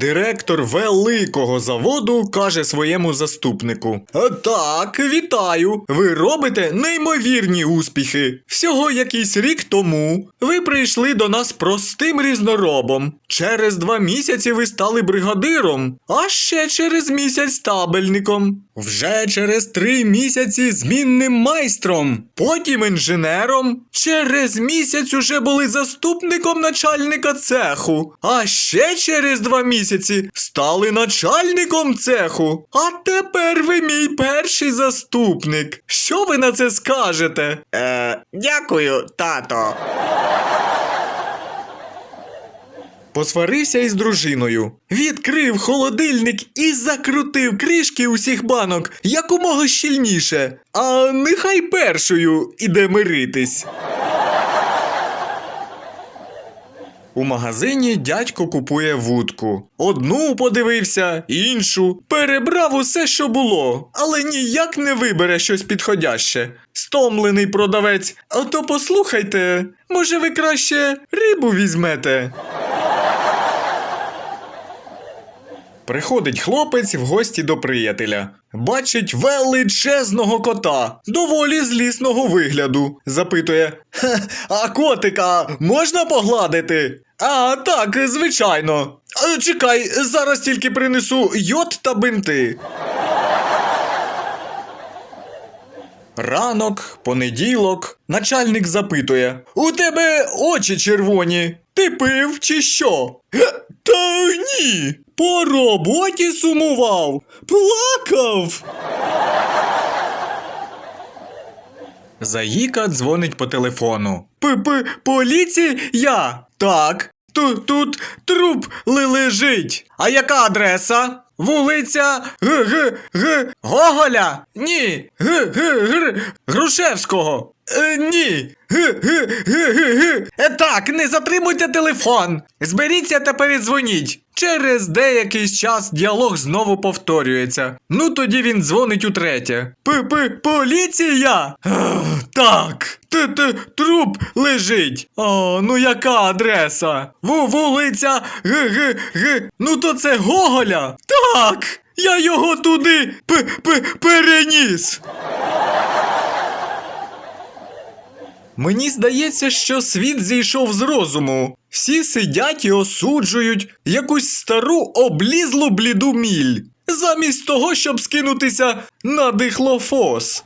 Директор великого заводу каже своєму заступнику: «Е, Так, вітаю! Ви робите неймовірні успіхи. Всього якийсь рік тому ви прийшли до нас простим різноробом. Через два місяці ви стали бригадиром, а ще через місяць табельником. Вже через три місяці змінним майстром, потім інженером. Через місяць уже були заступником начальника цеху, а ще через два місяці стали начальником цеху. А тепер ви мій перший заступник. Що ви на це скажете? Е, дякую, тато. Посварився із дружиною, відкрив холодильник і закрутив кришки усіх банок якомога щільніше. А нехай першою іде миритись. У магазині дядько купує вудку. Одну подивився, іншу. Перебрав усе, що було, але ніяк не вибере щось підходяще. Стомлений продавець. А то послухайте, може ви краще рибу візьмете. Приходить хлопець в гості до приятеля. Бачить величезного кота, доволі злісного вигляду. Запитує: «Хе, А котика можна погладити? А, так, звичайно. «Е, Чекай, зараз тільки принесу йод та бинти. Ранок, понеділок, начальник запитує: У тебе очі червоні. Ти пив чи що? Та ні. По роботі сумував. Плакав. Заїка дзвонить по телефону. П-п поліція? Так. Тут, тут труп лежить. А яка адреса? Вулиця Г Г Г Гоголя? Ні. Г Г Г Грушевського. Е, ні. Е, так, не затримуйте телефон. Зберіться та передзвоніть. Через деякий час діалог знову повторюється. Ну тоді він дзвонить утретє. П-п поліція? Ах, Так. Т-т труп лежить. О, ну яка адреса? Ву вулиця Г Г Г. Ну то це Гоголя? Так. Я його туди п п переніс. Мені здається, що світ зійшов з розуму. Всі сидять і осуджують якусь стару облізлу бліду міль, замість того, щоб скинутися на дихлофос.